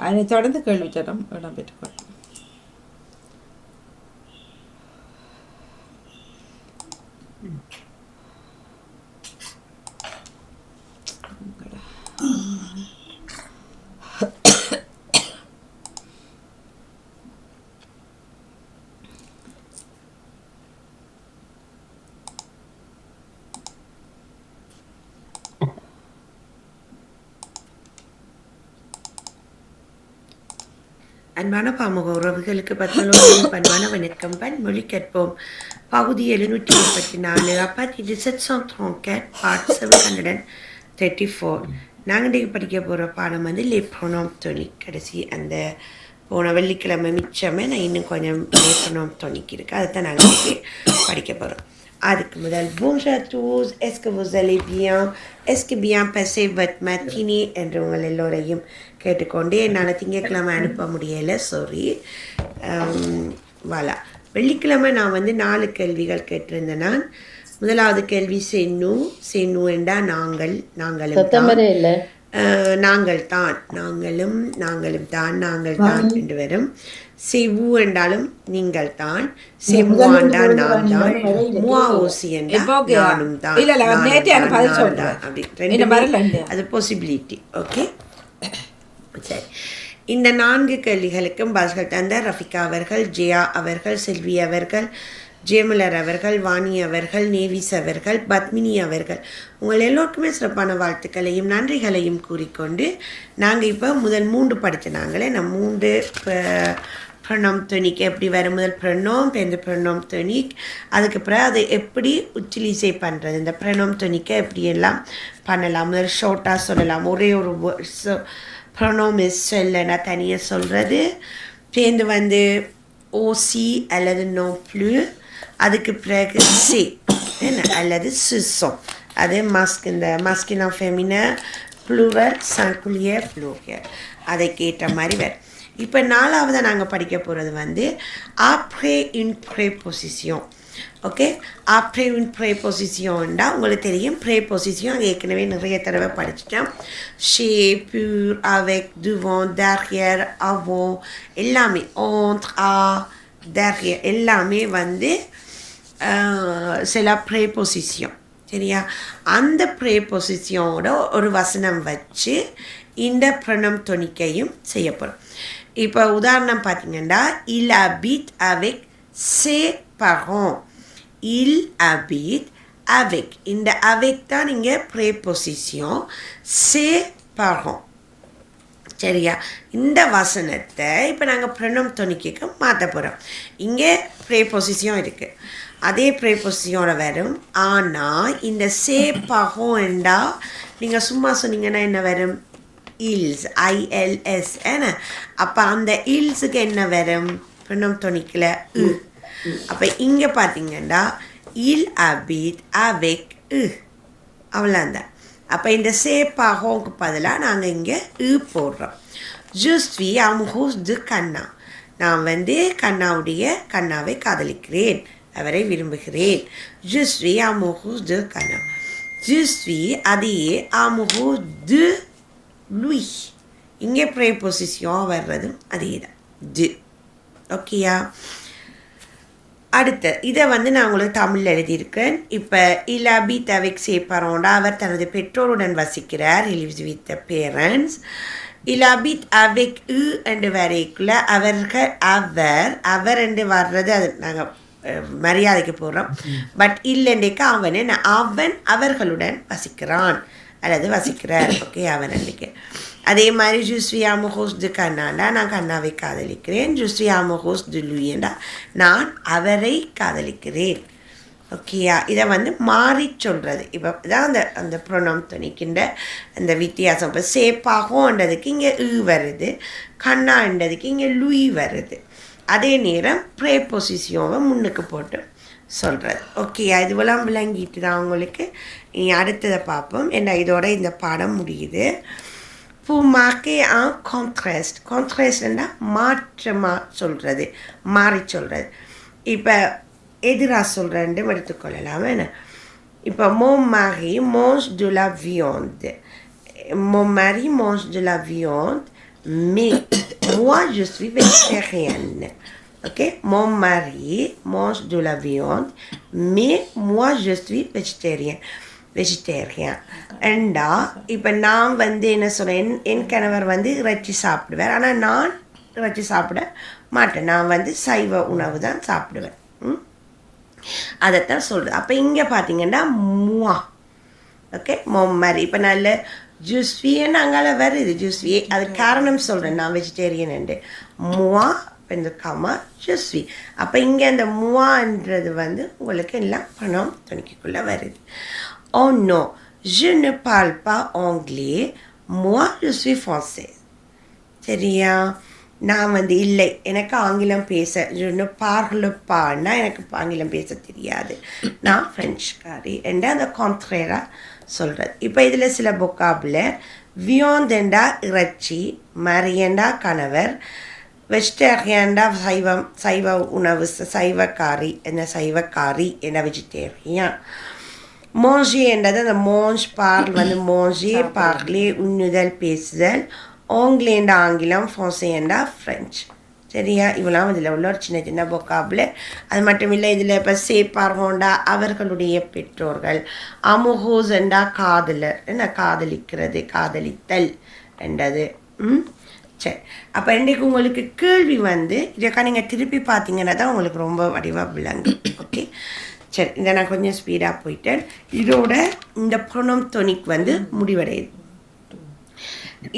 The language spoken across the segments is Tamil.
അതിനെ തുടർന്ന് കേൾവിച്ചേട്ടം ഇടാൻ പറ്റും. அன்பான பாமுக உறவுகளுக்கு பத்மலோகம் பண்பான வணக்கம். பன்மொழி கற்போம் பகுதி எழுநூற்றி முப்பத்தி நாலு அப்பாத்தி டிசெட் ட்ரோங்கேட் part seven hundred and thirty four நாங்கள் இன்றைக்கு படிக்க போகிற பாடம் வந்து லேப்ரோனோம் தொனிக் கடைசி அந்த போன வெள்ளிக்கிழமை மிச்சமே நான் இன்னும் கொஞ்சம் லேப்ரோனோம் தொனிக் இருக்குது அதை தான் நாங்கள் படிக்க போகிறோம் அதுக்கு முதல் bonjour à tous est-ce que vous allez bien? Est-ce que bien passé votre matinée? என்று உங்கள் எல்லோரையும் கேட்டுக்கொண்டு என்னால் திங்கக்கிழமை அனுப்ப முடியலை. சாரி வாலா um, வெள்ளிக்கிழமை நான் வந்து நாலு கேள்விகள் கேட்டிருந்தேன் நான். முதலாவது கேள்வி சென்னு. சென்னு என்றா நாங்கள் நாங்களும் நாங்கள் தான். நாங்களும் நாங்களும் தான் நாங்கள் தான் என்று வரும். செவ்வு என்றாலும் நீங்கள் தான். செவ்வாண்டா நான் தான். முவா ஓசி? நானும் தான். அப்படி? அது பாசிபிலிட்டி ஓகே சரி. இந்த நான்கு கேள்விகளுக்கும் பதில்கள் தந்த ரஃபிகா அவர்கள் ஜெயா அவர்கள் செல்வி அவர்கள் ஜெயமலர் அவர்கள் வாணி அவர்கள் நேவிஸ் அவர்கள் பத்மினி அவர்கள் உங்கள் எல்லோருக்குமே சிறப்பான வாழ்த்துக்களையும் நன்றிகளையும் கூறிக்கொண்டு நாங்கள் இப்போ முதல் மூன்று படிச்சினாங்களே நான் மூன்று பிரணம் தொனிக் எப்படி வரும்? முதல் பிரணோம் இந்த பிரணோம் தொனிக் அதுக்கு பிறகு அதை எப்படி உச்சிலிசை பண்ணுறது இந்த பிரணோம் தொனிக்கை எப்படியெல்லாம் பண்ணலாம்? முதல் ஷார்ட்டாக சொல்லலாம். ஒரே ஒரு ப்ரொனோமிஸ் சொல்லனா தனியாக சொல்கிறது சேர்ந்து வந்து ஓசி அல்லது நோ ப்ளூ அதுக்கு பிறகு சி என்ன அல்லது சிசம். அது மாஸ்க் இந்த மாஸ்கினா ஃபெமினர் ப்ளூவர் சங்குலியர் ப்ளூரியர் அதை கேட்ட மாதிரி வேறு. இப்போ நாலாவதாக நாங்கள் படிக்க போகிறது வந்து ஆப்ரே இன் ப்ரே பொசிஷன் ஓகே ஆப்ரே இன் ப்ரே பொசிஷன்டா உங்களுக்கு தெரியும். ப்ரே பொசிஷன் ஏற்கனவே நிறைய தடவை படிச்சிட்டோம் ஷே பியூர் அவெக் துவன் derrière அவோ எல்லாமே ஓந்த் ஆ derrière எல்லாமே வந்து சில ப்ரேபொசிஷன் சரியா அந்த ப்ரேபொசிஷனோட ஒரு வசனம் வச்சு இந்த பிரணம் துணிக்கையும் செய்யப்படும் இப்போ உதாரணம் பார்த்தீங்கன்னா இல் அபித் avec சே parents. இல் அபித் avec. இந்த avec தான் இங்கே ப்ரே சே ses சரியா இந்த வசனத்தை இப்போ நாங்கள் பிரணம் தொனிக்கைக்கு மாற்ற போகிறோம் இங்கே ப்ரேபொசிஷன் இருக்குது அதே ப்ரே பொசிஷனோட வரும். ஆனால் இந்த சே பகம் என்றா நீங்கள் சும்மா சொன்னீங்கன்னா என்ன வரும்? இல்ஸ். ஐஎல்எஸ் என்ன அப்போ அந்த இல்ஸுக்கு என்ன வரும்? பிரணம் தொனிக்கல. உ அப்போ இங்கே பார்த்தீங்கன்னா இல் அபித் அவெக் அவ்வளோந்தான் அப்போ இந்த சேப்பாகோக்கு பதிலாக நாங்கள் இங்கே இ போடுறோம். ஜுஸ்வி அம்ஹூஸ் து கண்ணா நான் வந்து கண்ணாவுடைய கண்ணாவை காதலிக்கிறேன். அவரை விரும்புகிறேன். ஜு ஸ்ரீ அமுகு து ஜு ஸ்ரீ அதையே அமுகு து லுய் இங்கே ப்ரே பொசிஷன் வர்றதும் அதே தான் து ஓகேயா அடுத்து இதை வந்து நான் உங்களுக்கு தமிழில் எழுதியிருக்கேன். இப்போ இலாபி தவிக் சேப்பரோண்டா அவர் தனது பெற்றோருடன் வசிக்கிறார். லிவ்ஸ் வித் த பேரண்ட்ஸ் இலாபித் அவிக் உ என்று வரைக்குள்ள அவர்கள் அவர் அவர் என்று வர்றது அது நாங்கள் மரியாதைக்கு போடுறோம். பட் இல்லைன்றைக்கு அவன் என்ன அவன் அவர்களுடன் வசிக்கிறான். அல்லது வசிக்கிறார். ஓகே அவன் அன்றைக்கு அதே மாதிரி ஜுஸ்ரியா அமஹோஸ் து கண்ணாண்டா நான் கண்ணாவை காதலிக்கிறேன். ஜுஸ்ரியா முஹோஸ் து லுயண்டா நான் அவரை காதலிக்கிறேன். ஓகேயா இதை வந்து மாறி சொல்கிறது இப்போ தான் அந்த அந்த ப்ரொனம் துணிக்கின்ற அந்த வித்தியாசம். இப்போ சேப்பாகோன்றதுக்கு இங்கே ஈ வருது கண்ணான்றதுக்கு இங்கே லுய் வருது. அதே நேரம் ப்ரே பொசிஷனை முன்னுக்கு போட்டு சொல்கிறது ஓகே இதுவெல்லாம் விளங்கிட்டு தான் உங்களுக்கு அடுத்ததை பார்ப்போம். என்ன இதோட இந்த பாடம் முடியுது. Pour marquer un contraste. Contrasteன்னா மாற்றமாக சொல்கிறது மாறி சொல்கிறது இப்போ எதிராக சொல்கிறேன்னு எடுத்துக்கொள்ளலாம் என்ன? இப்போ மோ mari மோஸ் de la viande. Mon mari mange de mais moi je suis végétarienne. Ok, mon mari mange de la viande, mais moi je suis végétarien. Vegetarian அண்டா இப்போ நான் வந்து என்ன சொல்கிறேன் என் கணவர் வந்து இறைச்சி சாப்பிடுவார் ஆனால் நான் இறைச்சி சாப்பிட மாட்டேன் நான் வந்து சைவ உணவு தான் சாப்பிடுவேன் ம்? அதைத்தான் சொல்கிறது அப்போ இங்கே பார்த்தீங்கன்னா முவா ஓகே மொம்மரி இப்போ நல்ல ஜூஸ்வின்னு அங்கால வருது ஜூஸ்வி அது காரணம் சொல்கிறேன் நான் வெஜிடேரியன் முவா இந்த கமா ஜூஸ்வி அப்போ இங்கே அந்த முவான்றது வந்து உங்களுக்கு எல்லாம் பணம் துணிக்குள்ளே வருது. ஓ no je ne parle pas anglais. Moi je suis française. சரியா? நான் வந்து இல்லை. எனக்கு ஆங்கிலம் பேச பார்லப்பான்னா எனக்கு ஆங்கிலம் பேச தெரியாது. நான் ஃப்ரெஞ்சுக்காரி என்ற அந்த கான்ட்ரேரா சொல்கிறது இப்போ இதில் சில பொக்காபில் வியோந்தெண்டா இறைச்சி. மரியண்டா கணவர். வெஜிடேரியன்டா சைவம் சைவ உணவு சைவக்காரி என்ன சைவக்காரி என்ன வெஜிடேரியன் மாஞ்சே என்றது அந்த மாஞ்ச் பார்ல் வந்து மாஞ்சே பார்லே உண்ணுதல் பேசுதல். ஆங்கிலேண்ட ஆங்கிலம் ஃப்ரான்சேண்டா ஃப்ரெஞ்ச் சரியா? இவெல்லாம் இதில் உள்ள ஒரு சின்ன சின்ன பொக்காபில் அது மட்டும் இல்லை இதில் இப்போ சேப்பார் ஹோண்டா அவர்களுடைய பெற்றோர்கள். அமுஹோசண்டா காதலர். என்ன காதலிக்கிறது? காதலித்தல். என்றது ம்? சரி. அப்போ இன்றைக்கு உங்களுக்கு கேள்வி வந்து இதற்காக நீங்கள் திருப்பி பார்த்தீங்கன்னா தான் உங்களுக்கு ரொம்ப வடிவாக விளங்கும். ஓகே சரி. இதை நான் கொஞ்சம் ஸ்பீடாக போயிட்டேன். இதோட இந்த ப்ரொனம் தொனிக் வந்து முடிவடையுது.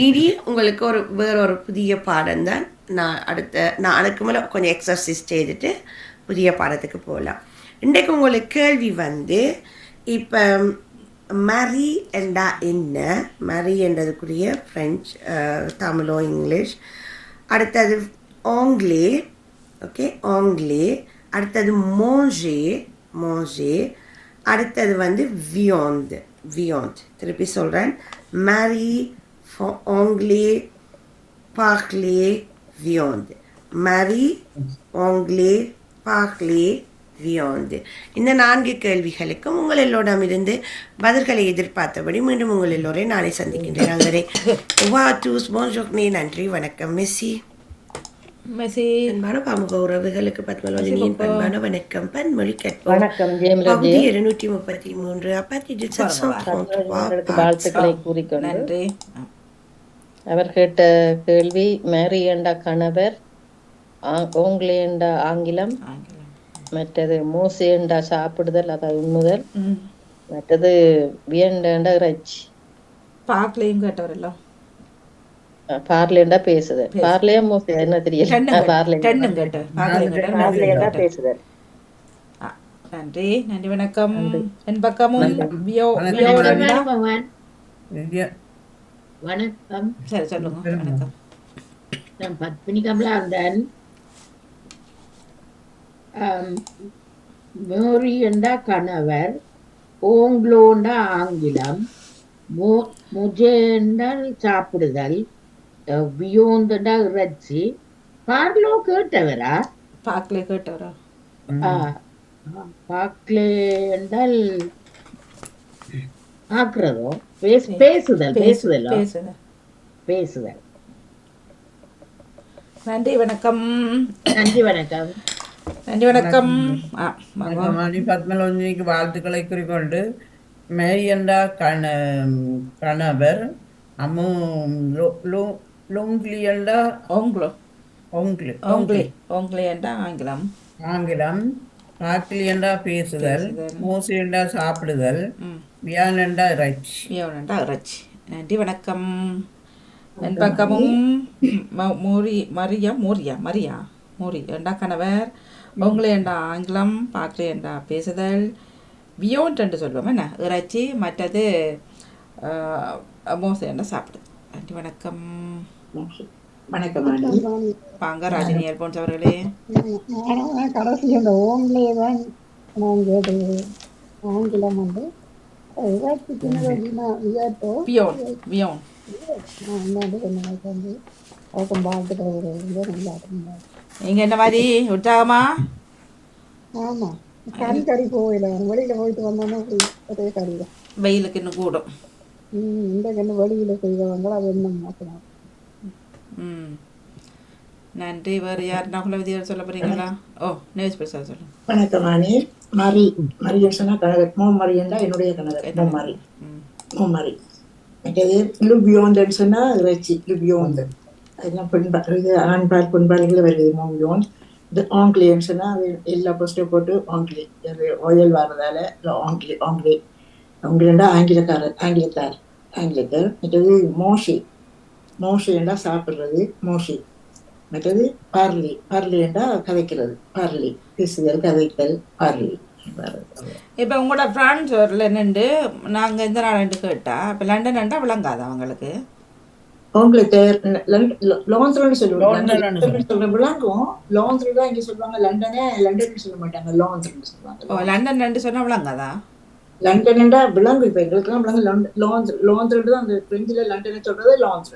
இனி உங்களுக்கு ஒரு வேற ஒரு புதிய பாடம் தான். நான் அடுத்த நான் அதுக்கு மேலே கொஞ்சம் எக்ஸசைஸ் செய்துட்டு புதிய பாடத்துக்கு போகலாம் இன்றைக்கு உங்களுக்கு கேள்வி வந்து இப்போ மரி என்றா என்ன? மரி என்றதுக்குரிய ஃப்ரெஞ்ச் தமிழோ இங்கிலீஷ் அடுத்தது ஆங்கிலே ஓகே ஆங்கிலே அடுத்தது மோஞ்சே மோஞ்சே அடுத்தது வந்து வியோந்து வியோந்த் திருப்பி சொல்கிறேன் மரி ஆங்லே பார்க்லே வியோந்து மரி ஆங்லே பார்க்லே வியோந்து இந்த நான்கு கேள்விகளுக்கும் உங்கள் எல்லோரிடமிருந்து பதில்களை எதிர்பார்த்தபடி மீண்டும் உங்கள் எல்லோரையும் நாளை சந்திக்கின்றேன். அங்கே வா டூஸ் போன்ஜோக்னே நன்றி வணக்கம் மெஸ்ஸி. மெஸ்ஸி. அன்பான பாமுக உறவுகளுக்கு பத்மலோஜனியின் பண்பான வணக்கம் பன்மொழி வணக்கம் பகுதி இருநூற்றி முப்பத்தி மூன்று அப்பத்தி உங்களுக்கு வாழ்த்துக்களை கூறிக்கொண்டு. நன்றி. அவர் கேட்ட கேள்வி மேரி என்ற கணவர்? ஆ- ஓங்கிலே என்ற ஆங்கிலம்? மற்றது மோசே என்ற சாப்பிடுதல்? அதாவது உண்ணுதல்? மற்றது வியண்ட இறைச்சி பார்க்லையும் கேட்டவரெல்லாம். பார்லேண்டா பேசுதல்? பார்லையா மோசே என்ன தெரியல பார்லேண்டா பேசுதல்? நன்றி. நன்றி. வணக்கம். என் பக்கமும் வணக்கம். சரி சொல்லுங்க. வணக்கம். நான் பத்மினி கமலாந்தன் ஆம், மோரி என்றா கணவர் ஓங்லோண்டா ஆங்கிலம் மோ முஜே என்றால் சாப்பிடுதல் வியோந்தண்டா இறைச்சி. பார்லோ கேட்டவரா? பார்க்லே கேட்டவரா? ஆ, பாக்லே என்றால் ஆக்குறதோ? பேச பேசுதல் பேசுதலோ? பேசுங்க பேசுதல். நன்றி வணக்கம். நன்றி வணக்கம். நன்றி வணக்கம். மணி பத்மலோஞ்சிக்கு வாழ்த்துக்களை குறிக்கொண்டு மேரியண்டா கண கணவர் அம்மு லுங்லியண்டா ஓங்களோ ஒங்க்லி ஓங்களே ஓங்களே என்றா ஆங்கிலம். ஆங்கிலம். பாக்கிலியண்டா பேசுதல் மூசியண்டா சாப்பிடுதல் வியானண்டா இறைச்சி. வியோரண்டா இறைச்சி. நன்றி வணக்கம். என் பக்கமும் ம- மோரி மரியா மோரியா மரியா மோரி. என்றா கணவர்? உங்களே என்றா ஆங்கிலம் பார்க்கலே என்றா பேசுதல்? வியோண்ட் என்று சொல்லுவோம் என்ன? இறைச்சி மற்றது மோசை என்றா சாப்பிடுது நன்றி வணக்கம். வணக்கம் வாங்க ராஜினி அல்போன்ஸ் அவர்களே. நான் கடைசி அந்த ஓம்லேயே தான் நான் கேட்டது ஆங்கிலம் வந்து இதாச்சு சின்னதுனா வியாட்டோ வியோன் வியோன் நான் வந்து ஓக்கம் நல்லா இருந்தார் நீங்கள் என்ன மாதிரி? உற்சாகமா? ஆமாம் கறி கறி போகல வெளியில் போயிட்டு அப்படி ஒரே கறி தான் வெயிலுக்கு இன்னும் கூடும். இந்த கண்ணு வெளியில் செய்தவங்க அது என்ன மோசம் ம். நன்றி வேறு யார் நகுலவதியார் சொல்ல போறீங்களா? ஓ நேஸ் பிரசாத் சொல்லுங்க. வணக்கம் அணி மரி மரியன் சொன்னா கணவர் மோ மரியன்டா என்னுடைய கணவர் மோ மரி ம். மரி மற்றது லுபியோந்தன்னு சொன்னா இறைச்சி லுபியோந்து. அதெல்லாம் பெண்பால் இது ஆண்பால் பெண்பால்கள் வருது மோபியோன் இது ஆங்கிலேன்னு சொன்னா அது எல்லா போஸ்ட்டும் போட்டு ஆங்கிலே. அது ஆயில் வர்றதால ஆங்கிலே ஆங்கிலே. ஆங்கிலேண்டா ஆங்கிலக்காரர் ஆங்கிலத்தார் ஆங்கிலத்தர். மற்றது மோஷி. மோஷிண்டா சாப்பிடுறது மோஷி. மற்றது பார்லி. பார்லிண்டா கதைக்கிறது. பார்லி. பேசுதல் கதைத்தல் பார்லி இப்போ உங்களோட ஃப்ரான்ஸ் ஊரில் நின்று நாங்கள் எந்த நாடுன்னு கேட்டா இப்போ லண்டன்ண்டா விளங்காது அவங்களுக்கு? உங்களுக்கு லான்ஸ்லன்னு சொல்லுவாங்க. லண்டன்னு லண்டன் சொல்ற விளங்கும். லான்ஸ்ல தான் இங்க சொல்லுவாங்க. லண்டனே லண்டன் சொல்ல மாட்டாங்க. லான்ஸ்னு ஓ சொல்லுவாங்க லண்டன் ரெண்டு சொன்னால் விளங்காதா? லண்டன்டா விளங்கு இப்ப எங்களுக்கெல்லாம் விளங்கு லான்ஸ் லான்ஸ் தான் அந்த பிரெஞ்சில லண்டனை சொல்றது லான்ஸ்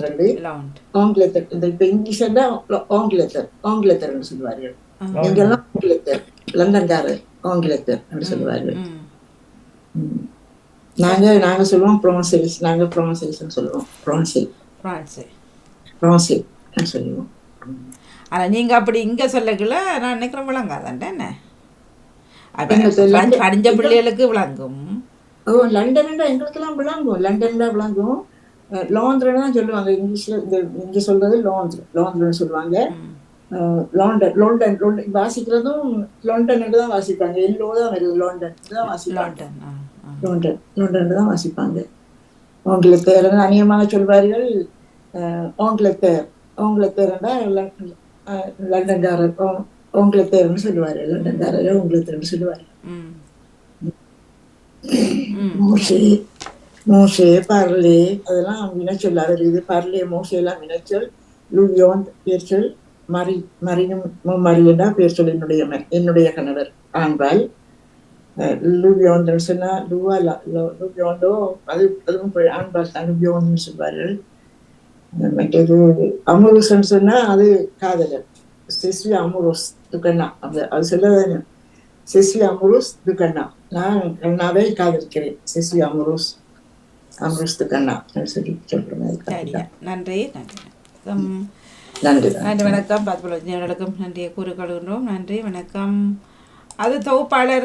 ரெண்டு ஆங்கிலத்தர் இந்த இப்ப இங்கிலீஷ் ஆங்கிலத்தர் ஆங்கிலத்தர்னு சொல்லுவார்கள். இங்கெல்லாம் ஆங்கிலத்தர் லண்டன்காரர் ஆங்கிலத்தர் என்று சொல்லுவார்கள். நாங்க நாங்க சொல்லுவோம் ப்ரான்சில்ஸ் நாங்க ப்ரான்சில்ஸ்னு சொல்லுவோம். ப்ரான்சில். ஃப்ரான்ஸு ப்ரான்சில் சொல்லுவோம். ஆனால் நீங்கள் அப்படி இங்கே சொல்லக்குள்ள நான் நினைக்கிறேன் விளங்காதான்டா என்ன அப்ப எங்க சொல்ல- பிரெஞ்சு படிஞ்ச பிள்ளைகளுக்கு விளங்கும். ஓ லண்டன்டா எங்களுக்கெல்லாம் விளங்கும். லண்டன்ல விளங்கும். அஹ் லாந்திரன்னு தான் சொல்லுவாங்க. இங்கிலீஷ்ல இந்த இங்க சொல்றது லாந்திர லாந்திரன்னு சொல்லுவாங்க. லாண்டன் லண்டன் லண்டன் வாசிக்கிறதும் லண்டன் தான் வாசிப்பாங்க. எல்லோ தான் வருது. லண்டன் தான் வாசிப்பாங்க. லண்டன் ஆ ஆ. லண்டன் லண்டன் தான் வாசிப்பாங்க. ஆங்கிலத்தேர் அநியமாக சொல்வார்கள். ஆங்கிலத்தேர். ஆங்கிலத்தேர்னா லண்டன்காரர். ஆ- ஆங்கிலத்தேர்னு சொல்லுவாரு. லண்டன்காரர் ஆங்கிலத்தேர்னு சொல்லுவாரு. ம். ம் மோசே மோசே பர்லே. அதெல்லாம் வினைச்சொல் அது இது. பர்லே மோசே எல்லாம் வினைச்சொல் லூயோன் பேர் சொல். மரி மரியும் மரியண்டா பேர் சொல் என்னுடைய ம- என்னுடைய கணவர். ஆண்பால் லூபியோந்தன் சொன்னா லூவா லூபியோண்டோ அது அதுவும் ஆண்பால் தான் லூபியோன்னு சொல்வார்கள் மற்றது அமுருசன் சொன்னா அது காதலர். சிஸ்வி அமுரோஸ் துக்கண்ணா அது அது சொல்ல சிஸ்வி அமுரோஸ் துக்கண்ணா நான் கண்ணாவை காதலிக்கிறேன் சிஸ்வி அமுரோஸ் அமுரோஸ் துக்கண்ணா சொல்லி சொல்றேன் நன்றி நன்றி வணக்கம் நன்றி வணக்கம் பார்த்து நன்றி நன்றியை கூறிக்கொள்கின்றோம் நன்றி வணக்கம் அது தொகுப்பாளர்